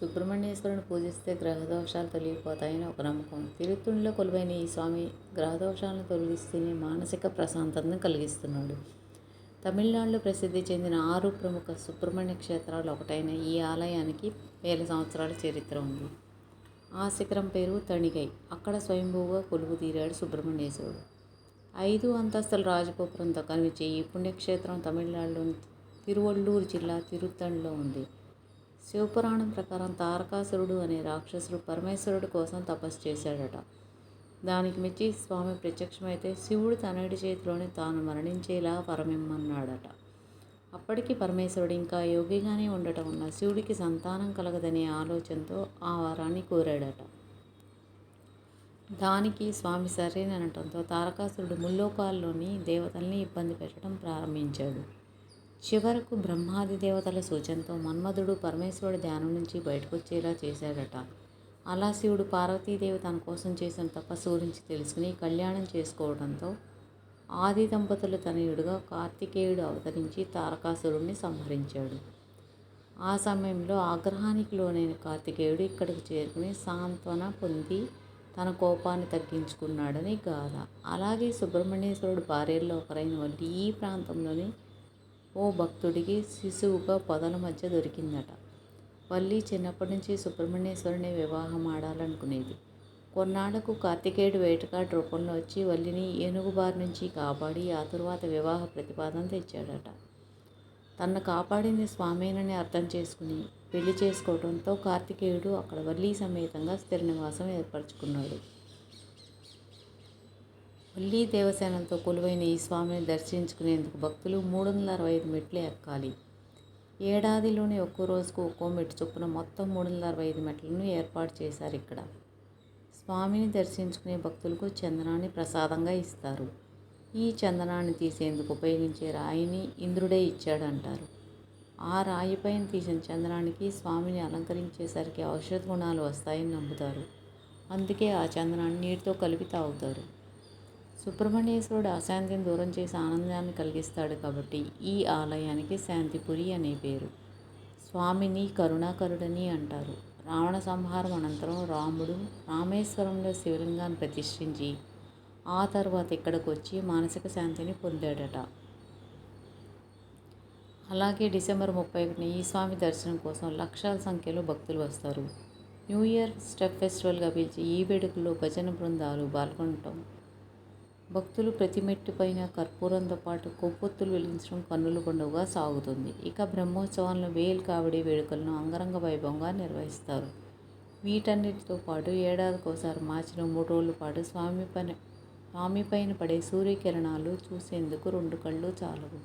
సుబ్రహ్మణ్యేశ్వరుని పూజిస్తే గ్రహదోషాలు తొలగిపోతాయని ఒక నమ్మకం. తిరుత్తుండిలో కొలువైన ఈ స్వామి గ్రహదోషాలను తొలగిస్తూనే మానసిక ప్రశాంతతను కలిగిస్తున్నాడు. తమిళనాడులో ప్రసిద్ధి చెందిన ఆరు ప్రముఖ సుబ్రహ్మణ్య క్షేత్రాలు ఒకటైన ఈ ఆలయానికి వేల సంవత్సరాల చరిత్ర ఉంది. ఆ శిఖరం పేరు తణిగై. అక్కడ స్వయంభూగా కొలువు తీరాడు సుబ్రహ్మణ్యేశ్వరుడు. ఐదు అంతస్తుల రాజగోపురంతో కనిపించే ఈ పుణ్యక్షేత్రం తమిళనాడులోని తిరువళ్ళూరు జిల్లా తిరుత్తణిలో ఉంది. శివపురాణం ప్రకారం తారకాసురుడు అనే రాక్షసుడు పరమేశ్వరుడు కోసం తపస్సు చేశాడట. దానికి మెచ్చి స్వామి ప్రత్యక్షమైతే శివుడు తనడి చేతిలోనే తాను మరణించేలా వరమిమ్మన్నాడట అప్పటికి పరమేశ్వరుడు ఇంకా యోగిగానే ఉండటం వల్ల శివుడికి సంతానం కలగదనే ఆలోచనతో ఆ వరాన్ని కోరాడట. దానికి స్వామి సరేననటంతో తారకాసురుడు ముల్లోకాల్లోని దేవతల్ని ఇబ్బంది పెట్టడం ప్రారంభించాడు. చివరకు బ్రహ్మాది దేవతల సూచనతో మన్మధుడు పరమేశ్వరుడి ధ్యానం నుంచి బయటకు వచ్చేలా చేశాడట. అలా శివుడు పార్వతీదేవి తన కోసం చేసిన తపస్సు గురించి తెలుసుకుని కళ్యాణం చేసుకోవడంతో ఆది దంపతులు తనయుడుగా కార్తికేయుడు అవతరించి తారకాసురుడిని సంహరించాడు. ఆ సమయంలో ఆగ్రహానికి లోనైన కార్తికేయుడు ఇక్కడికి చేరుకుని సాంత్వన పొంది తన కోపాన్ని తగ్గించుకున్నాడని గాథ. అలాగే సుబ్రహ్మణ్యేశ్వరుడు భార్యల్లో ఒకరైన వంటి ఈ ప్రాంతంలోని ఓ భక్తుడికి శిశువుగా పొదల మధ్య దొరికిందట. వల్లి చిన్నప్పటి నుంచి సుబ్రహ్మణ్యేశ్వరుని వివాహం ఆడాలనుకునేది. కొన్నాళ్ళకు కార్తికేయుడు వేటగాడి రూపంలో వచ్చి వల్లిని ఏనుగు బారి నుంచి కాపాడి ఆ తరువాత వివాహ ప్రతిపాదన తెచ్చాడట. తన్ను కాపాడింది స్వామేనని అర్థం చేసుకుని పెళ్ళి చేసుకోవడంతో కార్తికేయుడు అక్కడ వల్లి సమేతంగా స్థిర నివాసం ఏర్పరచుకున్నాడు. మళ్ళీ దేవసేనంతో కొలువైన ఈ స్వామిని దర్శించుకునేందుకు భక్తులు మూడు వందల అరవై ఐదు మెట్లు ఎక్కాలి. ఏడాదిలోనే ఒక్కో రోజుకు ఒక్కో మెట్టు చొప్పున మొత్తం మూడు వందల అరవై ఐదు మెట్లను ఏర్పాటు చేశారు ఇక్కడ. స్వామిని దర్శించుకునే భక్తులకు చందనాన్ని ప్రసాదంగా ఇస్తారు. ఈ చందనాన్ని తీసేందుకు ఉపయోగించే రాయిని ఇంద్రుడే ఇచ్చాడంటారు. ఆ రాయిపైన తీసిన చందనానికి స్వామిని అలంకరించేసరికి ఔషధ గుణాలు వస్తాయని నమ్ముతారు. అందుకే ఆ చందనాన్ని నీటితో కలిపి తాగుతారు. సుబ్రహ్మణ్యేశ్వరుడు అశాంతిని దూరం చేసి ఆనందాన్ని కలిగిస్తాడు కాబట్టి ఈ ఆలయానికి శాంతిపురి అనే పేరు. స్వామిని కరుణాకరుడని అంటారు. రావణ సంహారం అనంతరం రాముడు రామేశ్వరంలో శివలింగాన్ని ప్రతిష్ఠించి ఆ తర్వాత ఇక్కడికి వచ్చి మానసిక శాంతిని పొందాడట. అలాగే డిసెంబర్ ముప్పై ఒకటిన ఈ స్వామి దర్శనం కోసం లక్షల సంఖ్యలో భక్తులు వస్తారు. న్యూ ఇయర్ స్టెప్ ఫెస్టివల్గా పిలిచి ఈ వేడుకల్లో భజన బృందాలు పాల్గొనటం భక్తులు ప్రతి మెట్టు పైన కర్పూరంతో పాటు కొవ్వొత్తులు వెలిగించడం కన్నుల పండుగగా సాగుతుంది. ఇక బ్రహ్మోత్సవాలను వేల్ కావడి వేడుకలను అంగరంగ వైభవంగా నిర్వహిస్తారు. వీటన్నిటితో పాటు ఏడాదికోసారి మార్చిన మూడు రోజుల పాటు స్వామి పైన స్వామి పైన పడే సూర్యకిరణాలు చూసేందుకు రెండు కళ్ళు చాలవు.